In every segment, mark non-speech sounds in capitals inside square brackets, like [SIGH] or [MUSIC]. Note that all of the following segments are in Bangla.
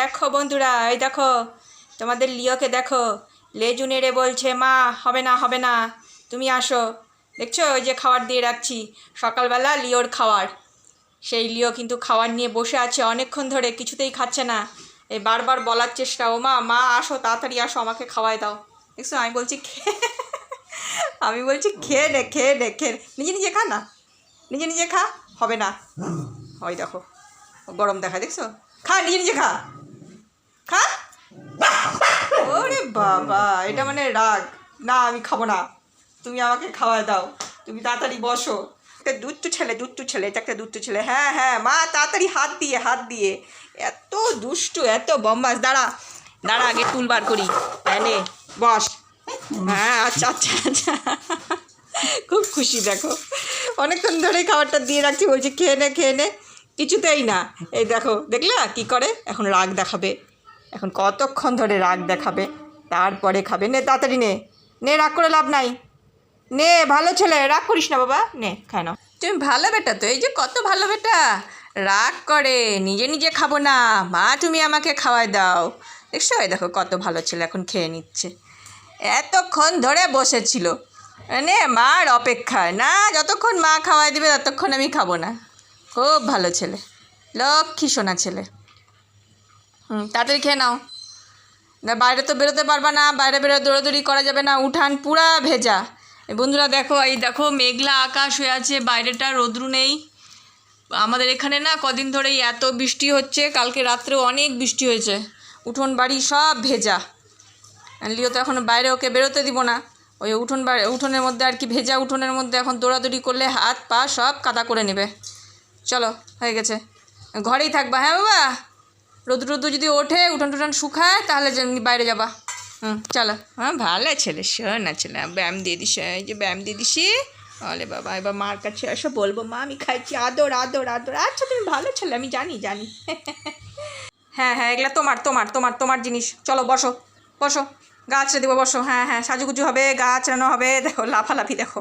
দেখো বন্ধুরা এই দেখো তোমাদের লিওকে দেখো। লেজু নেড়ে বলছে মা হবে না হবে না তুমি আসো। দেখছ ওই যে খাবার দিয়ে রাখছি সকালবেলা লিওর খাওয়ার। সেই লিও কিন্তু খাবার নিয়ে বসে আছে অনেকক্ষণ ধরে কিছুতেই খাচ্ছে না। এই বারবার বলার চেষ্টা ও মা মা আসো তাড়াতাড়ি আসো আমাকে খাওয়াই দাও। দেখছ আমি বলছি [LAUGHS] আমি বলছি খেয়ে নে খেয়ে নে খেয়ে নিজে নিজে খা না। নিজে নিজে খা হবে না। ওই দেখো গরম দেখা দেখছ? খা নিজে নিজে খা। বাবা, এটা মানে রাগ। না, আমি খাব না। তুমি আমাকে খাওয়ায় দাও। তুমি তাড়াতাড়ি বসো। একটা দুধটু ছেলে দুধটু ছেলে, এটা একটা দুধটু ছেলে। হ্যাঁ হ্যাঁ মা, তাড়াতাড়ি হাত দিয়ে হাত দিয়ে। এত দুষ্টু, এত বম্বাস দাঁড়া দাঁড়া, আগে টুল বার করি। হ্যাঁ নে, বস। হ্যাঁ আচ্ছা আচ্ছা আচ্ছা। খুব খুশি, দেখো। অনেকক্ষণ ধরে খাবারটা দিয়ে রাখছি, বলছি, খেয়ে নে খেয়ে নে। কিছুতেই না। এই দেখো, দেখলা কি করে? এখন রাগ দেখাবে। এখন কতক্ষণ ধরে রাগ দেখাবে? তারপরে খাবে। নে তাড়াতাড়ি নে। নে, রাগ করে লাভ নাই। নে, ভালো ছেলে, রাগ করিস না বাবা। নে, খায় না তুমি ভালো বেটা তো, এই যে কত ভালো বেটা। রাগ করে, নিজে নিজে খাব না। মা, তুমি আমাকে খাওয়াই দাও। দেখছ? দেখো, কত ভালো ছেলে এখন খেয়ে নিচ্ছে। এতক্ষণ ধরে বসেছিল। নে, মার অপেক্ষায়। না, যতক্ষণ মা খাওয়াই দিবে, ততক্ষণ আমি খাব না। খুব ভালো ছেলে। লক্ষ্মী সোনা ছেলে। হুম, তাড়াতাড়ি খেয়ে নাও। বাইরে তো বেরোতে পারবা না, বাইরে বেরো দৌড়াদৌড়ি করা যাবে না, উঠান পুরা ভেজা। বন্ধুরা দেখো, এই দেখো, মেঘলা আকাশ হয়ে আছে, বাইরেটা রোদ্রু নেই। আমাদের এখানে না, কদিন ধরেই এত বৃষ্টি হচ্ছে, কালকে রাত্রেও অনেক বৃষ্টি হয়েছে। উঠোন বাড়ি সব ভেজা। লিও তো এখন বাইরে, ওকে বেরোতে দিব না। ওই উঠোন বাড়ি, উঠোনের মধ্যে আর কি ভেজা উঠোনের মধ্যে এখন দৌড়াদৌড়ি করলে হাত পা সব কাদা করে নেবে। চলো, হয়ে গেছে। ঘরেই থাকবা হ্যাঁ বাবা? রোদ রোদ যদি ওঠে উঠোন টুটন শুকায় তাহলে বাইরে যাবা। হুম চলো। হ্যাঁ ভালো ছেলে শোনা ছেলে ব্যায়াম দিয়ে দিস এই যে ব্যায়াম দিয়ে দিছি আরে বাবা এবার মার কাছে এসে বলব মা আমি খাইছি আদর আদর আদর। আচ্ছা তুমি ভালো ছেলে আমি জানি জানি। [LAUGHS] হ্যাঁ হ্যাঁ এগুলো তোমার তোমার তোমার তোমার জিনিস। চলো বসো বসো। গাছ দেবো বসো। হ্যাঁ হ্যাঁ সাজুগুজু হবে গাছ রানো হবে দেখো লাফালাফি দেখো।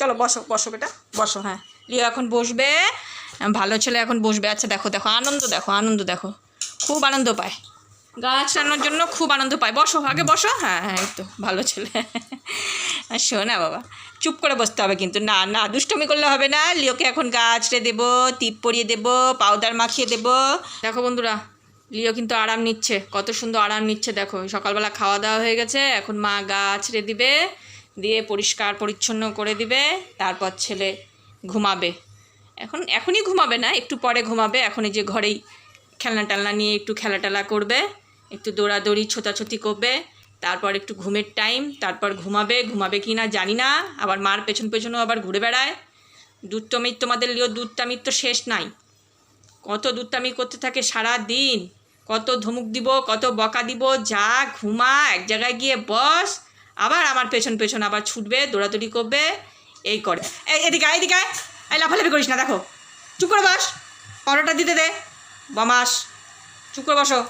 চলো বসো বসো বেটা বসো হ্যাঁ। লিও এখন বসবে ভালো ছেলে এখন বসবে। আচ্ছা দেখো দেখো আনন্দ দেখো আনন্দ দেখো। খুব আনন্দ পায়। গাছ রান্নার জন্য খুব আনন্দ পায়। বসো, আগে বসো। হ্যাঁ হ্যাঁ তো, ভালো ছেলে। শোনা বাবা, চুপ করে বসতে হবে কিন্তু। না না, দুষ্টমি করলে হবে না। লিওকে এখন গাছরে দেবো টিপ পরিয়ে দেবো, পাউডার মাখিয়ে দেবো। দেখো বন্ধুরা, লিও কিন্তু আরাম নিচ্ছে। কত সুন্দর আরাম নিচ্ছে, দেখো। সকালবেলা খাওয়া দাওয়া হয়ে গেছে, এখন মা গাছ রে দিবে, দিয়ে পরিষ্কার পরিচ্ছন্ন করে দিবে, তারপর ছেলে ঘুমাবে। এখন, এখনই ঘুমাবে না, একটু পরে ঘুমাবে। এখন এই যে ঘরেই খেলনা টেলনা নিয়ে একটু খেলা টেলা করবে, একটু দৌড়াদৌড়ি, ছোটাছুটি করবে, তারপর একটু ঘুমের টাইম তারপর ঘুমাবে ঘুমাবে কি না জানি না, আবার মার পেছন পেছনেও আবার ঘুরে বেড়ায়। দুধটামির তোমাদের লিও দুধটামির তো শেষ নাই। কত দুধটামি করতে থাকে সারা দিন কত ধমুক দিব, কত বকা দিব, যা ঘুমা, এক জায়গায় গিয়ে বস, আবার আমার পেছন পেছন আবার ছুটবে, দৌড়াদৌড়ি করবে, এই করে। এদিকে এদিকে। এই লাফালাফি করিস না, দেখো। চুপ করে বস, পরোটা দিতে দে। বমাস, চুপ করে বসো।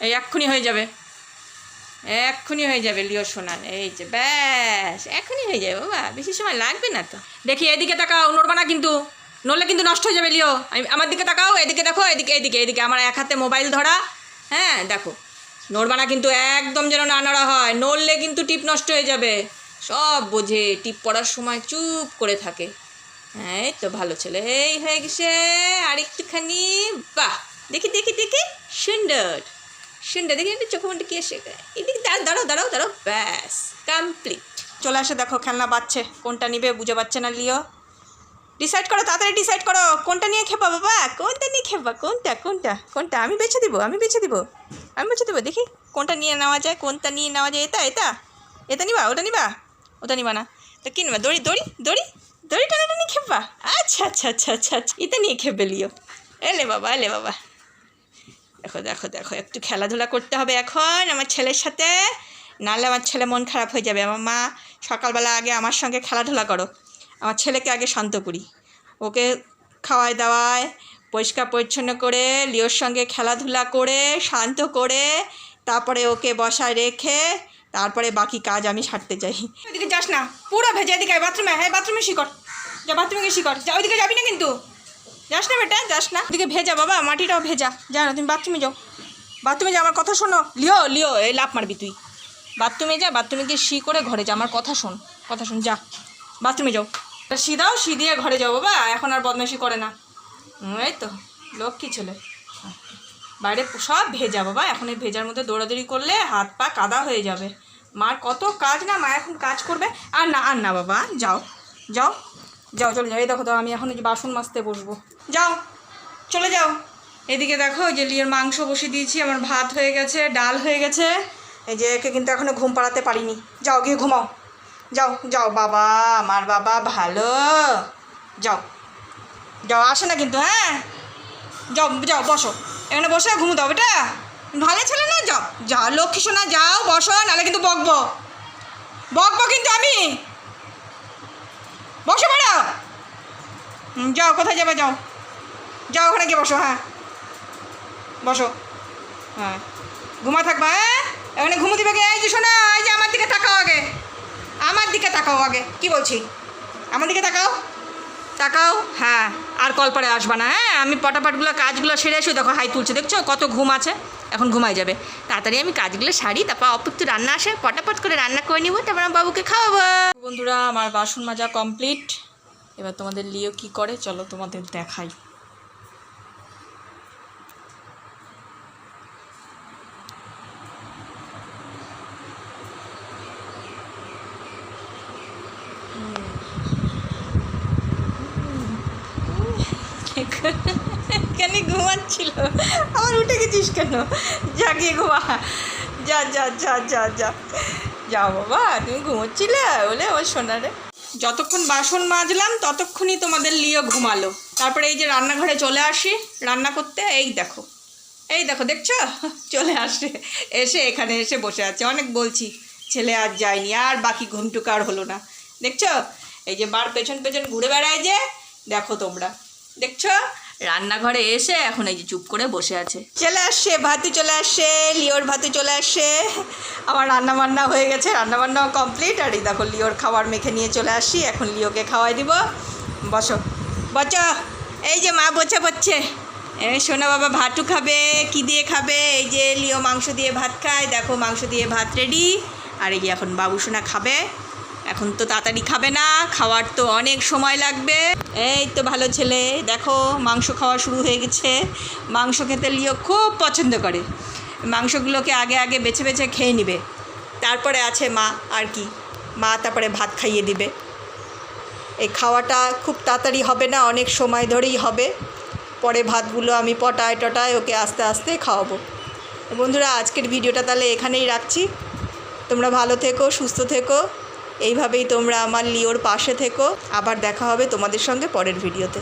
এই এক্ষুনি হয়ে যাবে। এক্ষুনি হয়ে যাবে, লিও সোনার। এই যে ব্যাস এখনই হয়ে যাবে, বাবা, বেশি সময় লাগবে না তো। দেখি এদিকে তাকাও নড়বা না কিন্তু। নড়লে কিন্তু নষ্ট হয়ে যাবে, লিও। আমি- আমার দিকে তাকাও, এদিকে দেখো, এদিকে এদিকে এদিকে। আমার এক হাতে মোবাইল ধরা হ্যাঁ দেখো। নড়বা না কিন্তু একদম যেন না নড়া হয়। নড়লে কিন্তু টিপ নষ্ট হয়ে যাবে। সব বোঝে, টিপ পড়ার সময় চুপ করে থাকে। এই তো ভালো ছেলে, এই হয়ে গেছে। আর একটুখানি বাহ, দেখি দেখি দেখি, সুন্দর। সুন্দর, দেখি একটু চোখে মধ্যে কি এসে এদিকে দাঁড়াও দাঁড়াও দাঁড়াও ব্যাস কমপ্লিট চলে আসে দেখো, খেলনা বাচ্চে কোনটা নিবে বুঝে পাচ্ছে না লিও। ডিসাইড করো, তাড়াতাড়ি ডিসাইড করো, কোনটা নিয়ে খেপা বাবা? কোনটা নিয়ে খেপা? কোনটা কোনটা কোনটা? আমি বেছে দিব, আমি বেছে দিব, আমি বেছে দেবো, দেখি, কোনটা নিয়ে নেওয়া যায়, কোনটা নিয়ে নেওয়া যায়, এটা এটা। এটা নিবা, ওটা নিবা? ওটা নিবা না। তো কি নিবা? দড়ি দড়ি দড়ি? দড়ি টানা টানি খেপা আচ্ছা আচ্ছা আচ্ছা আচ্ছা আচ্ছা। এটা নিয়ে খেপে লিও। এলে বাবা এলে বাবা। দেখো দেখো দেখো, একটু খেলাধুলা করতে হবে এখন আমার ছেলের সাথে। নাহলে আমার ছেলে মন খারাপ হয়ে যাবে। আমার মা সকালবেলা আগে আমার সঙ্গে খেলাধুলা করো। আমার ছেলেকে আগে শান্ত করি। ওকে খাওয়ায় দাওয়ায়, পরিষ্কার পরিচ্ছন্ন করে, লিওর সঙ্গে খেলাধুলা করে, শান্ত করে, তারপরে ওকে বসায় রেখে তারপরে বাকি কাজ আমি সারতে চাই। ওইদিকে যাস না, পুরো ভেজে এদিকে বাথরুমে হ্যাঁ বাথরুমে শিকড়। যা বাথরুমে গিয়ে শিকড়। যা, ওইদিকে যাবি না কিন্তু? যাস না বেটা, যাস না। এদিকে ভেজা বাবা, মাটিটাও ভেজা। যা না তুমি বাথরুমে যাও। বাথরুমে যা, আমার কথা শোনো। লিও লিও, এই লাভ মারবি তুই। বাথরুমে যা বাথরুমে গিয়ে শি করে ঘরে যা, আমার কথা শোন কথা শোন, যা। বাথরুমে যাও। শি দাও শি দিয়ে ঘরে যাও বাবা, এখন আর বদমাইশি করে না। এই তো, লক্ষ্মী ছেলে। বাইরে সব ভেজা বাবা, এখন এই ভেজার মধ্যে দৌড়াদৌড়ি করলে হাত পা কাদা হয়ে যাবে। মার কত কাজ না, মা এখন কাজ করবে। আর না আর না, বাবা, যাও যাও যাও, চলে যাও। এই দেখো তো, আমি এখন ওই যে বাসন মাজতে বসবো। যাও, চলে যাও। এদিকে দেখো, ওই যে লিয়ের মাংস বসিয়ে দিয়েছি, আমার ভাত হয়ে গেছে, ডাল হয়ে গেছে। এই যে একে কিন্তু এখনও ঘুম পাড়াতে পারিনি। যাও, গিয়ে ঘুমাও। যাও যাও, বাবা, আমার বাবা ভালো। যাও যাও, আসে না কিন্তু হ্যাঁ? যাও যাও, বসো। এখানে বসে ঘুমো দাও বেটা ভালো ছেলে না যাও যাও লক্ষ্মী সোনা, যাও, বসো, নাহলে কিন্তু বকবো। বকবো কিন্তু আমি। বসো বেড়াও যাও, কোথায় যাবে? যাও। যাও ওখানে গিয়ে বসো হ্যাঁ। বসো। হ্যাঁ। ঘুমা থাকবা হ্যাঁ? এখানে ঘুমো দিবে? এই যে শোনা এই যে আমার দিকে তাকাও আগে। আমার দিকে তাকাও আগে। কি বলছি? আমার দিকে তাকাও। তাকাও হ্যাঁ। আর কলপারে আসবা না হ্যাঁ? আমি পটাপটগুলো, কাজগুলো সেরে এসে দেখো, হাই তুলছে। দেখছ? কত ঘুম আছে? এখন ঘুমাই যাবে। তাড়াতাড়ি আমি কাজগুলো সারি, তারপর অপেক্ষা রান্না আসে, পটাপট করে রান্না করে নিব, তারপর আমার বাবুকে খাওয়াবো। বন্ধুরা, আমার বাসন মাজা কমপ্লিট এবার তোমাদের লিও কি করে? চলো তোমাদের দেখাই। কেন ঘুমাচ্ছিল? আবার উঠে গেছিস কেন? যা গিয়ে ঘুমা। যা যা যা যা যা। যা বাবা, তুমি ঘুমোচ্ছিলে? বলে ওই সোনারে যতক্ষণ বাসন মাজলাম, ততক্ষণই তোমাদের লিও ঘুমালো। তারপরে এই যে রান্নাঘরে চলে আসি, রান্না করতে, এই দেখো। এই দেখো, দেখছ? চলে আসে। এসে এখানে এসে বসে আছে। অনেক বলছি, ছেলে আর যায়নি, আর বাকি ঘুমটুকু আর হলো না। দেখছ? এই যে বার পেছন পেছন ঘুরে বেড়ায় যে, দেখো তোমরা। দেখছ? রান্নাঘরে এসে এখন এই যে চুপ করে বসে আছে। চলে আসছে, ভাতু চলে আসছে, লিওর ভাতু চলে আসছে। আমার রান্না বান্না হয়ে গেছে রান্না বান্নাও কমপ্লিট আর এই দেখো, লিওর খাবার মেখে নিয়ে চলে আসি এখন লিওকে খাওয়াই দিব। বসো। বচো এই যে মা বসে বচ্ছে এই সোনা বাবা, ভাতু খাবে, কি দিয়ে খাবে? এই যে লিও মাংস দিয়ে ভাত খায়। দেখো, মাংস দিয়ে ভাত রেডি আর এই এখন বাবু সোনা খাবে। এখন তো তাড়াতাড়ি খাবে না, খাওয়ার তো অনেক সময় লাগবে। এই তো ভালো ছেলে, দেখো মাংস খাওয়া শুরু হয়ে গেছে। মাংস খেতে লিও খুব পছন্দ করে। মাংসগুলোকে আগে আগে বেছে বেছে খেয়ে নিবে। তারপরে আছে মা, আর কি। মা তারপরে ভাত খাইয়ে দিবে। এই খাওয়াটা খুব তাড়াতাড়ি হবে না, অনেক সময় ধরেই হবে। পরে ভাতগুলো আমি পটায় টটায় ওকে আস্তে আস্তে খাওয়াবো। বন্ধুরা, আজকের ভিডিওটা তাহলে এখানেই রাখছি। তোমরা ভালো থেকো, সুস্থ থেকো। এইভাবেই তোমরা আমার লিওর পাশে থেকো। আবার দেখা হবে তোমাদের সঙ্গে পরের ভিডিওতে।